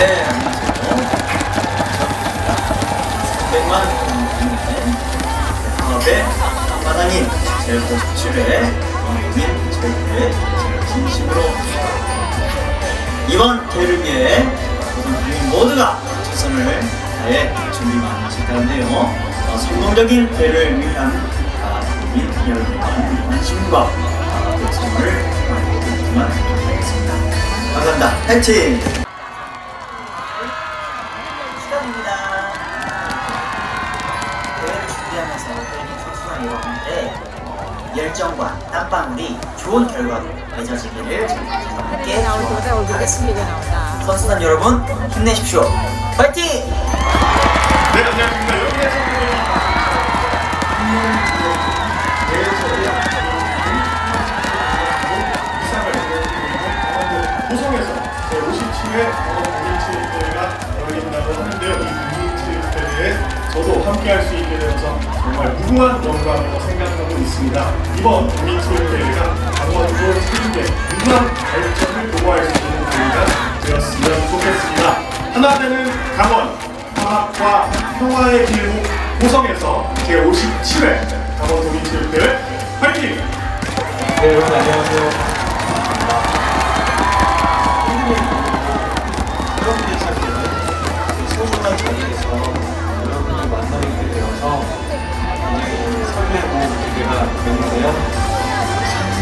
네, 안녕하세요. 백만 국민의 마다님 제57회 국민 제9회 진심으로 이번 대를 위해 국민 모두가 최선을 다해 준비만 하셨다는데요. 성공적인 대를 위한 국민 여러분의 관심과 도움을 많이 부탁드리겠습니다. 감사합니다. 화이팅! 여러분들의 어, 열정과 땀방울이 좋은 결과로 맺어지기를 저희가 함께 기원하겠습니다. 선수단 여러분 힘내십시오. 파이팅! 네, 안녕하십니까. 여기에서 호성에서 제57회 국민체육대회가 열린다고 하는데요. 이 국민체육대회에 저도 함께할 수 있게 되어서 정말 무궁한 영광으로 생각하고 있습니다. 이번 국민체육대회가 강원도 체육의 무궁한 발전을 도모할 수 있는 대회가 되었으면 좋겠습니다. 하나 되는 강원 화학과 평화의 길목 고성에서 제57회 강원 도민체육대회 화이팅! 네, 여러분 안녕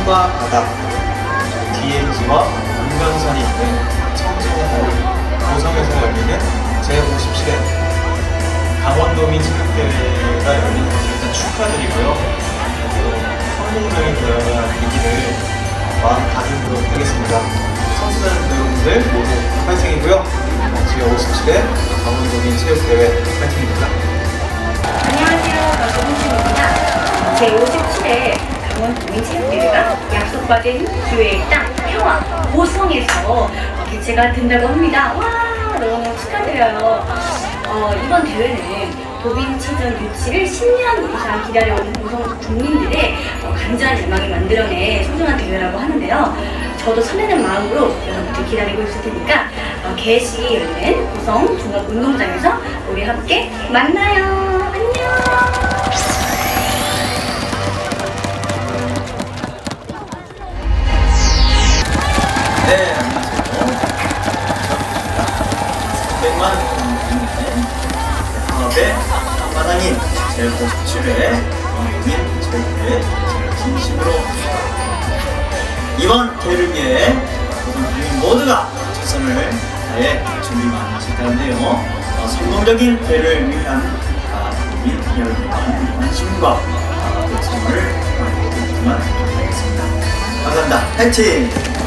산과 바다, DMZ와 금강산이 있는 청송호 고성에서 열리는 제57회 강원도 민 체육대회가 열리는 것을 일단 축하드리고요. 또 성공적인 대회가 되기를 마음 다짐으로 하겠습니다. 선수단 여러분들 모두 파이팅이고요. 제57회 강원도 민 체육대회 파이팅입니다. 안녕하세요. 박동신입니다. 제57회 강원도민체육대회가 약속받은 교회의 땅 평화 고성에서 개최가 된다고 합니다. 와 너무너무 축하드려요. 어, 이번 대회는 도민체전 유치를 10년 이상 기다려온 고성 국민들의 어, 간절한 열망을 만들어낸 소중한 대회라고 하는데요. 저도 설레는 마음으로 여러분들 기다리고 있을 테니까 어, 개시 열리는 고성 종합운동장에서 우리 함께 만나요. 100만 사업의 제97회 왕국민 제국회 제가 진심으로. 이번 대를 위해 국민 모두가 최선을 다해 준비만 하실 텐데요. 어, 성공적인 대를 위한 아, 국민 여러분의 관심과 아, 요청을 많이 드리지만 하겠습니다. 감사합니다. 파이팅!